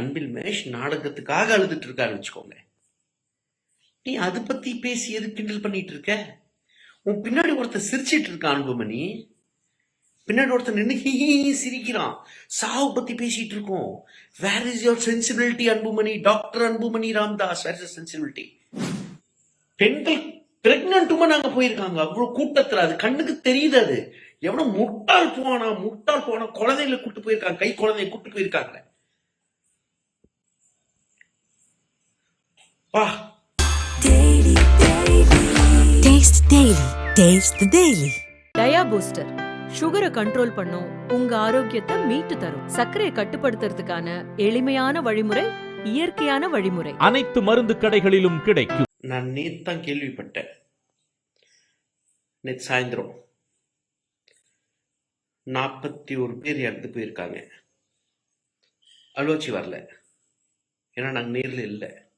அன்பில் mash நாடகத்துக்காக அழுதுட்டு இருக்காரு வச்சுக்கோங்க. நீ அதை பத்தி பேசி எது கிண்டல் பண்ணிட்டு இருக்க உன் பின்னாடி ஒருத்தர் சிரிச்சிட்டு இருக்கான் அன்புமணி பின்னாடி ஒருத்தன் நின்று சிரிக்கிறான். சாவு பத்தி பேசிட்டு இருக்கோம் where is your sensibility Anbumani doctor Anbumani Ramadoss where is sensibility பெண்கள் பிரெக்னன்ட்டுமா நாங்க போயிருக்காங்க. அவ்வளவு கூட்டத்துல அது கண்ணுக்கு தெரியுது அது. எவ்வளவு முட்டாள் போனா முட்டாள் போனா குழந்தைகளை கூட்டு போயிருக்காங்க. கை குழந்தைய கூட்டு போயிருக்காங்க. பா Taste Daily. Taste the Daily. Dia Booster சுகரை கண்ட்ரோல் பண்ணும் உங்க ஆரோக்கியத்தை மீட்டு தரும். சர்க்கரையை கட்டுப்படுத்துறதுக்கான எளிமையான வழிமுறை இயற்கையான வழிமுறை. அனைத்து மருந்து கடைகளிலும் கிடைக்கும். நான் நேத்து தான் கேள்விப்பட்டேன். நேற்று சாயந்தரம். நாற்பத்தி ஒரு பேர் இறந்து போயிருக்காங்க. அலுவச்சி வரல. ஏன்னா நாங்கள் நேரில் இல்லை.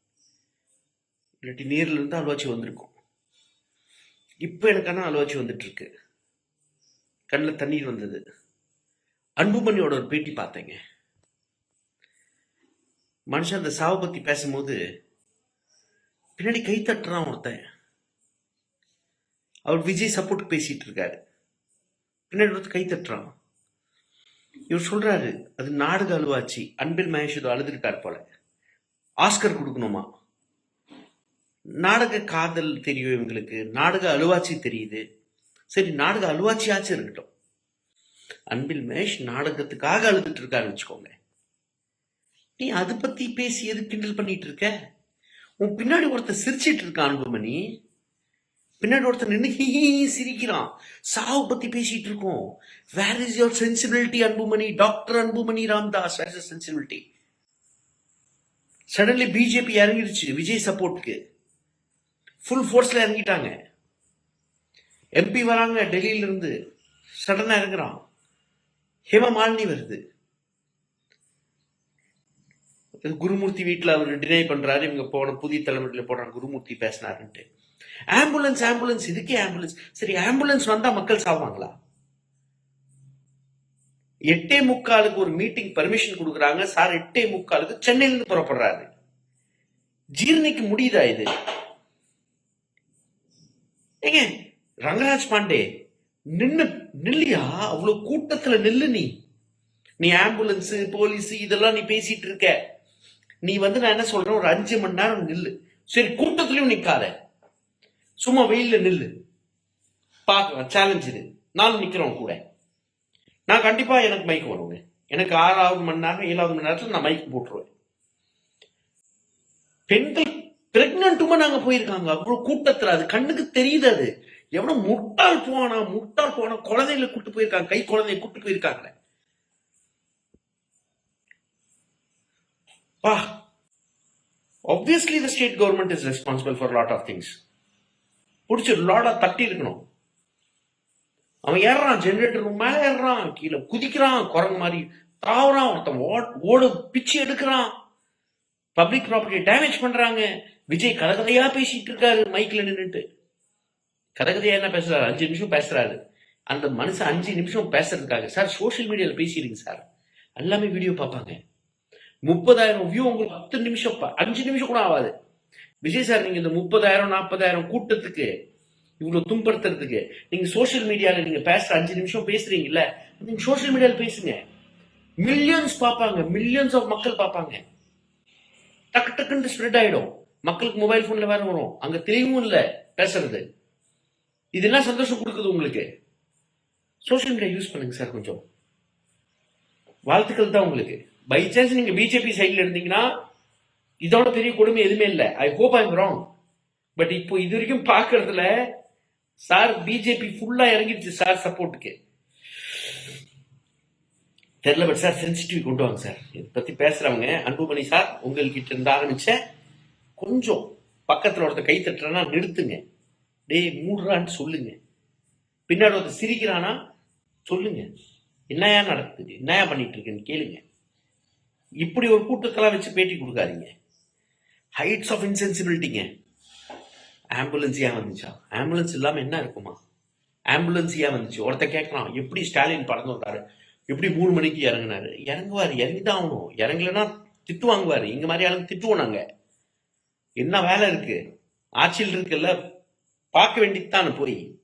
இல்லாட்டி நேரில் இருந்து வந்திருக்கும். இப்போ எனக்கான ஆனால் வந்துட்டு வந்துட்டுருக்கு. கண்ணில் தண்ணீர் வந்தது. அன்புமணியோட ஒரு பேட்டி பார்த்தேங்க. மனுஷன் அந்த சாவை பற்றி பேசும்போது பின்னாடி கை தட்டுறான் ஒருத்தன். அவர் விஜய் சப்போர்ட் பேசிகிட்டு இருக்காரு. பின்னாடி ஒருத்தர் கை தட்டுறான். இவர் சொல்கிறாரு அது நாடக அழுவாச்சு அன்பில் மகேஷ் ஏதோ அழுதுருக்கார் போல. ஆஸ்கர் கொடுக்கணுமா? நாடக காதல் தெரியும் இவங்களுக்கு. நாடக அழுவாச்சி தெரியுது. சரி நாடக அழுவாச்சியாச்சும் இருக்கட்டும். அன்பில் மகேஷ் நாடகத்துக்காக அழுதுட்டு இருக்காரு வச்சுக்கோங்க. நீ அதை பத்தி பேசி எது கிண்டல் பண்ணிட்டு இருக்க? உன் பின்னாடி ஒருத்தர் சிரிச்சிட்டு இருக்கான் அன்புமணி. பின்னாடி ஒருத்தர் நின்று சிரிக்கிறான். சாவு பத்தி பேசிட்டு இருக்கோம். Where is your sensibility Anbumani? Doctor Anbumani Ramadoss where is sensibility suddenly BJP இறங்கிடுச்சு Vijay சப்போர்ட்டுக்கு ஃபுல் ஃபோர்ஸில் இறங்கிட்டாங்க. எம்பி வராங்க டெல்லியிலிருந்து சடனாக இறங்குறான். ஹேமமாலினி வருது. குருமூர்த்தி வீட்டில் அவர் டினை பண்ணுறாரு இவங்க போன புதிய தலைமுறையில் போடுறாங்க குருமூர்த்தி பேசினாருன்ட்டு. ஆம்புலன்ஸ் ஆம்புலன்ஸ் இதுக்கே ஆம்புலன்ஸ் சரி ஆம்புலன்ஸ் வந்தால் மக்கள் சாவாங்களா? எட்டே முக்காலுக்கு ஒரு மீட்டிங் பர்மிஷன் கொடுக்குறாங்க. சார் எட்டே முக்காலுக்கு சென்னையிலேருந்து புறப்படுறாரு. ஜீர்ணிக்கு முடியுதா இது? ஏங்க ரங்கராஜ் பாண்டே நின்று நில்லியா? அவ்வளோ கூட்டத்தில் நில்லு நீ. நீ ஆம்புலன்ஸு போலீஸு இதெல்லாம் நீ பேசிட்டு இருக்க. நீ வந்து நான் என்ன சொல்றேன்? ஒரு அஞ்சு மணி நேரம் நில்லு. சரி கூட்டத்திலயும் நிக்காத. சும்மா வெயில்ல நில்லு. பார்க்கலாம் சேலஞ்ச் இது நானும் நிக்கிறோம் கூட. நான் கண்டிப்பா எனக்கு மைக் வருவேங்க எனக்கு ஆறாவது மணி நேரம் ஏழாவது மணி நேரத்தில் நான் மைக் போட்டுருவேன். பெண்கள் பிரெக்னன்ட் உமன் அங்க போயிருக்காங்க. அவ்வளவு கூட்டத்துல. அது கண்ணுக்கு தெரியுது அது. எவ்வளவு முட்டாள் போனா முட்டாள் போனா குழந்தைகளை கூட்டு போயிருக்காங்க. கை குழந்தைய கூட்டு போயிருக்காங்க பா. Obviously the state government is responsible for a lot of things. பிடிச்சி லாடா தட்டி இருக்கணும். அவன் ஏறுறான் ரூம் மேல ஏறுறான் கீழே குதிக்கிறான் குரங்கு மாதிரி தாவறான் ஒருத்தன் ஓட்- ஓடு பிச்சு எடுக்கிறான். பப்ளிக் ப்ராப்பர்ட்டி டேமேஜ் பண்றாங்க. விஜய் கதகதையா பேசிட்டு இருக்காரு மைக்ல நின்றுட்டு கதகதையா என்ன பேசுறாரு? அஞ்சு நிமிஷம் பேசுறாரு. அந்த மனுஷன் அஞ்சு நிமிஷம் பேசுறதுக்காக. சார் சோஷியல் மீடியாவில் பேசிடுங்க சார். எல்லாமே வீடியோ பார்ப்பாங்க. முப்பதாயிரம் வியூ உங்களுக்கு பத்து நிமிஷம் பா- அஞ்சு நிமிஷம் கூட ஆகாது. விஜய் சார் நீங்க இந்த முப்பதாயிரம் நாற்பதாயிரம் கூட்டத்துக்கு இவ்வளவு துன்படுத்துறதுக்கு நீங்க சோஷியல் மீடியால நீங்க பேசுற அஞ்சு நிமிஷம் பேசுறீங்கல்ல நீங்க சோஷியல் மீடியால பேசுங்க. மில்லியன்ஸ் பார்ப்பாங்க. மில்லியன்ஸ் ஆஃப் மக்கள் பார்ப்பாங்க. டக்கு டக்குன்னு ஸ்ப்ரெட் ஆயிடும். மக்களுக்கு மொபைல் போன்ல வேற வரும். அங்க தெளிவும் இல்ல பேசுறது. இதெல்லாம் சந்தோஷம் கொடுக்குது உங்களுக்கு? சோஷியல் மீடியா யூஸ் பண்ணுங்க சார் கொஞ்சம். வாழ்த்துக்கள் தான் உங்களுக்கு. பை சான்ஸ் நீங்க பிஜேபி சைட்ல இருந்தீங்கன்னா இதோட பெரிய கொடுமை எதுவுமே இல்லை. I hope I wrong but இப்போ இது வரைக்கும் பாக்குறதுல சார் பிஜேபி ஃபுல்லா இறங்கிடுச்சு சார் சப்போர்ட்டுக்கு தெரியல பட் சார் சென்சிட்டிவ் கொண்டு வாங்க சார் இதை பத்தி பேசுறவங்க அன்புமணி சார் உங்கள்கிட்ட இருந்து ஆரம்பிச்சேன். கொஞ்சம் பக்கத்தில் ஒருத்தர் கை தட்டுறானா நிறுத்துங்க. டேய் மூடுறான்னு சொல்லுங்க. பின்னாடி ஒருத்தர் சிரிக்கிறானா சொல்லுங்க. என்னையா நடக்குது? என்னையா பண்ணிட்டு இருக்கேன்னு கேளுங்க. இப்படி ஒரு கூட்டத்தெல்லாம் வச்சு பேட்டி கொடுக்காதீங்க. ஹைட்ஸ் ஆஃப் இன்சென்சிபிலிட்டிங்க ஆம்புலன்ஸ் ஏன் வந்துச்சா? ஆம்புலன்ஸ் இல்லாமல் என்ன இருக்குமா? ஆம்புலன்ஸ் ஏன் வந்துச்சு. ஒருத்தன் கேட்கலாம் எப்படி ஸ்டாலின் பறந்து வந்தாரு? எப்படி மூணு மணிக்கு இறங்குனாரு? இறங்குவார் இறங்கி தான் ஆகணும். இறங்கலைன்னா திட்டு வாங்குவார். இங்கே மாதிரி ஆளுங்க திட்டுவோம் நாங்கள் என்ன வேலை இருக்கு? ஆட்சியில் இருக்குல்ல? பார்க்க வேண்டியதுதானே போய்